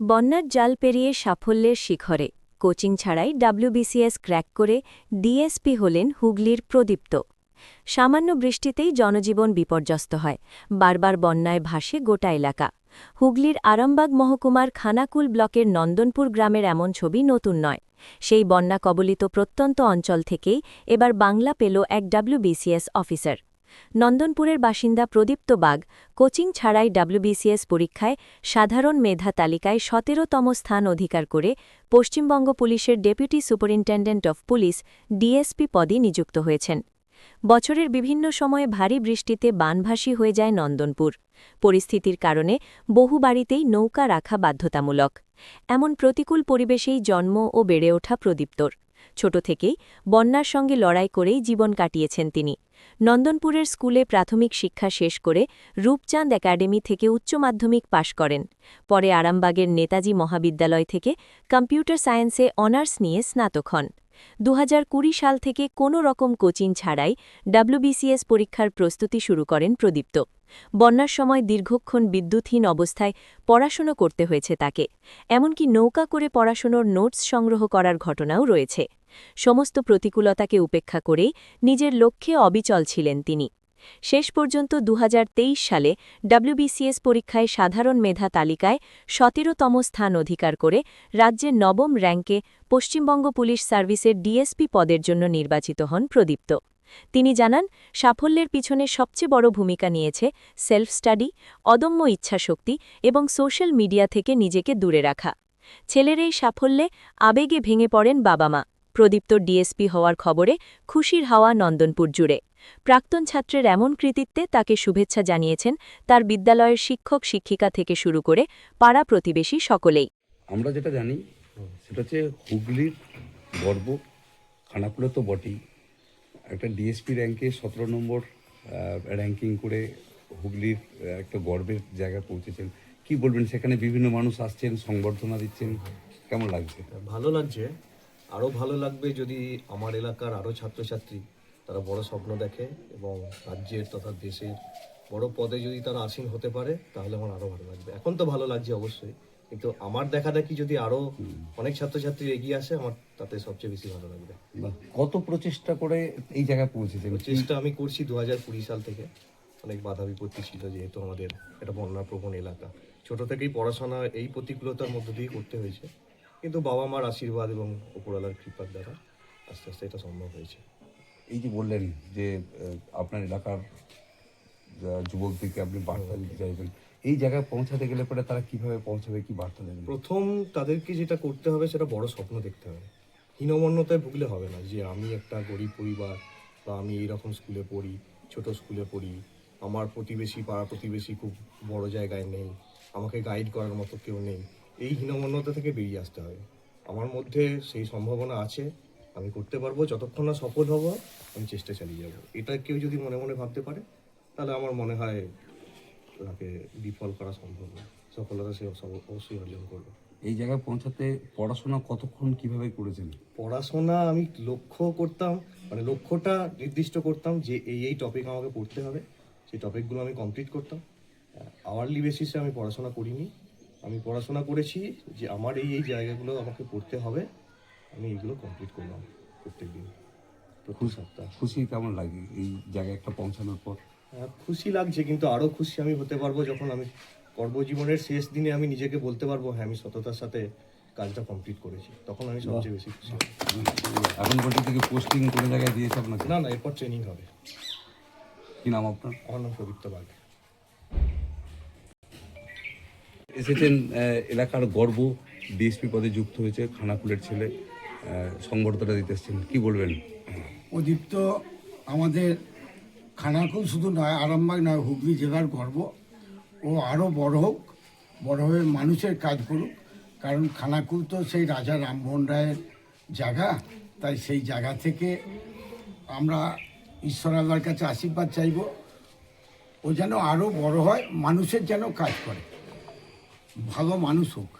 বন্যার জাল পেরিয়ে সাফল্যের শিখরে। কোচিং ছাড়াই ডাব্লিউবিসিএস ক্র্যাক করে ডিএসপি হলেন হুগলির প্রদীপ্ত। সামান্য বৃষ্টিতেই জনজীবন বিপর্যস্ত হয়। বারবার বন্যায় ভাসে গোটা এলাকা। হুগলির আরামবাগ মহকুমার খানাকুল ব্লকের নন্দনপুর গ্রামের এমন ছবি নতুন নয়। সেই বন্যা কবলিত প্রত্যন্ত অঞ্চল থেকেই এবার বাংলা পেল এক ডাব্লিউবিসিএস অফিসার। নন্দনপুরের বাসিন্দা প্রদীপ্ত বাগ কোচিং ছাড়াই ডাব্লিউবিসিএস পরীক্ষায় সাধারণ মেধা তালিকায় সতেরোতম স্থান অধিকার করে পশ্চিমবঙ্গ পুলিশের deputy superintendent of police DSP পদে নিযুক্ত হয়েছেন। বছরের বিভিন্ন সময়ে ভারী বৃষ্টিতে বানভাসী হয়ে যায় নন্দনপুর। পরিস্থিতির কারণে বহু বাড়িতেই নৌকা রাখা বাধ্যতামূলক। এমন প্রতিকূল পরিবেশেই জন্ম ও বেড়ে ওঠা প্রদীপ্তর। ছোট থেকেই বন্যার সঙ্গে লড়াই করেই জীবন কাটিয়েছেন তিনি। নন্দনপুরের স্কুলে প্রাথমিক শিক্ষা শেষ করে রূপচাঁদ একাডেমি থেকে উচ্চ মাধ্যমিক পাশ করেন। পরে আরামবাগের নেতাজি মহাবিদ্যালয় থেকে কম্পিউটার সায়েন্সে অনার্স নিয়ে স্নাতক হন। দু হাজার কুড়ি সাল থেকে কোনো রকম কোচিং ছাড়াই ডাব্লিউবিসিএস পরীক্ষার প্রস্তুতি শুরু করেন প্রদীপ্ত। বন্যার সময় দীর্ঘক্ষণ বিদ্যুৎহীন অবস্থায় পড়াশুনো করতে হয়েছে তাকে। এমনকি নৌকা করে পড়াশুনোর নোটস সংগ্রহ করার ঘটনাও রয়েছে। সমস্ত প্রতিকূলতাকে উপেক্ষা করেই নিজের লক্ষ্যে অবিচল ছিলেন তিনি। শেষ পর্যন্ত দুহাজার তেইশ সালে ডাব্লিউবিসিএস পরীক্ষায় সাধারণ মেধা তালিকায় সতেরোতম স্থান অধিকার করে রাজ্যের নবম র্যাঙ্কে পশ্চিমবঙ্গ পুলিশ সার্ভিসের ডিএসপি পদের জন্য নির্বাচিত হন প্রদীপ্ত। তিনি জানান, সাফল্যের পিছনে সবচেয়ে বড় ভূমিকা নিয়েছে সেলফ স্টাডি অদম্য ইচ্ছাশক্তি এবং সোশ্যাল মিডিয়া থেকে নিজেকে দূরে রাখা। ছেলের এই সাফল্যে আবেগে ভেঙে পড়েন বাবা মা। প্রদীপ্ত ডিএসপি হওয়ার খবরে খুশির হাওয়া নন্দনপুর জুড়ে। প্রাক্তন ছাত্রের এমন কৃতিত্বে তাকে শুভেচ্ছা জানিয়েছেন তার বিদ্যালয়ের শিক্ষক শিক্ষিকা থেকে শুরু করে পাড়া প্রতিবেশী সকলেই। আমরা যেটা জানি সেটা হচ্ছে হুগলির গর্ব খানাকুলে তো বটেই। একটা ডিএসপি র্যাঙ্কে সতেরো নম্বর র্যাঙ্কিং করে হুগলির একটা গর্বের জায়গায় পৌঁছেছেন। কি বলবেন? সেখানে বিভিন্ন মানুষ আসছেন সংবর্ধনা দিচ্ছেন কেমন লাগছে? ভালো লাগছে। আরও ভালো লাগবে যদি আমার এলাকার আরও ছাত্রছাত্রী তারা বড় স্বপ্ন দেখে এবং রাজ্যের তথা দেশের বড় পদে যদি তারা আসীন হতে পারে তাহলে আমার আরও ভালো লাগবে। এখন তো ভালো লাগছে অবশ্যই কিন্তু আমার দেখা দেখি যদি আরও অনেক ছাত্রছাত্রী এগিয়ে আসে আমার তাতে সবচেয়ে বেশি ভালো লাগবে। কত প্রচেষ্টা করে এই জায়গায় পৌঁছেছেন? চেষ্টা আমি করছি দু হাজার কুড়ি সাল থেকে। অনেক বাধা বিপত্তি ছিল যেহেতু আমাদের এটা বন্যা প্রবণ এলাকা। ছোট থেকেই পড়াশোনা এই প্রতিকূলতার মধ্য দিয়ে করতে হয়েছে। কিন্তু বাবা মার আশীর্বাদ এবং উপরওয়ালার কৃপার দ্বারা আস্তে আস্তে এটা সম্ভব হয়েছে। এই যে বললেন যে আপনার এলাকার যুবকদেরকে আপনি বার্তা দিতে চাইবেন এই জায়গায় পৌঁছাতে গেলে পরে তারা কীভাবে পৌঁছাবে কি বার্তা দেবেন? প্রথম তাদেরকে যেটা করতে হবে সেটা বড় স্বপ্ন দেখতে হবে। হীনমন্যতায় ভুগলে হবে না যে আমি একটা গরিব পরিবার বা আমি এইরকম স্কুলে পড়ি ছোট স্কুলে পড়ি আমার প্রতিবেশী পাড়া প্রতিবেশী খুব বড় জায়গায় নেই আমাকে গাইড করার মতো কেউ নেই। এই হীনমন্যতা থেকে বেরিয়ে আসতে হবে। আমার মধ্যে সেই সম্ভাবনা আছে। আমি করতে পারব যতক্ষণ না সফল হব আমি চেষ্টা চালিয়ে যাব। এটা কেউ যদি মনে মনে ভাবতে পারে তাহলে আমার মনে হয় তাকে বিফল করা সম্ভব না। সফলতা সে অবশ্য- অবশ্যই অর্জন করবে। এই জায়গায় পৌঁছাতে পড়াশোনা কতক্ষণ কীভাবে করেছেন? পড়াশোনা আমি লক্ষ্য করতাম মানে লক্ষ্যটা নির্দিষ্ট করতাম যে এই এই টপিক আমাকে পড়তে হবে। সেই টপিকগুলো আমি কমপ্লিট করতাম। আওয়ারলি বেসিসে আমি পড়াশোনা করিনি। আমি পড়াশোনা করেছি যে আমার এই এই জায়গাগুলো আমাকে পড়তে হবে। আমি এইগুলো কমপ্লিট করলাম প্রত্যেক দিন প্রতি সপ্তাহ। খুশি কেমন লাগে এই জায়গায় একটা পৌঁছানোর পর? আহ, খুশি লাগছে কিন্তু আরও খুশি আমি হতে পারব যখন আমি কর্মজীবনের শেষ দিনে আমি নিজেকে বলতে পারব হ্যাঁ আমি সততার সাথে কাজটা কমপ্লিট করেছি। তখন আমি সবচেয়ে বেশি খুশি। এখন বলতে থেকে পোস্টিং কোনো জায়গায় দিয়েছে আপনাকে? না না এরপর ট্রেনিং হবে। কি নাম আপনার? আমার নাম প্রদীপ্ত বাগ। এসেছেন এলাকার গর্ব ডিএসপি পদে যুক্ত হয়েছে খানাকুলের ছেলে সংবর্ধনা দিতে এসেছেন। কি বলবেন? অদীপ্ত, আমাদের খানাকুল শুধু নয়, আরামবাগ নয়, হুগলি জেলার গর্ব। ও আরও বড় হোক, বড় হয়ে মানুষের কাজ করুক, কারণ খানাকুল তো সেই রাজা রামমোহন রায়ের জায়গা, তাই সেই জায়গা থেকে আমরা ঈশ্বর আল্লাহর কাছে আশীর্বাদ চাইব। ও যেন আরও বড় হয়, মানুষের যেন কাজ করে। ভালো মানুষ হোক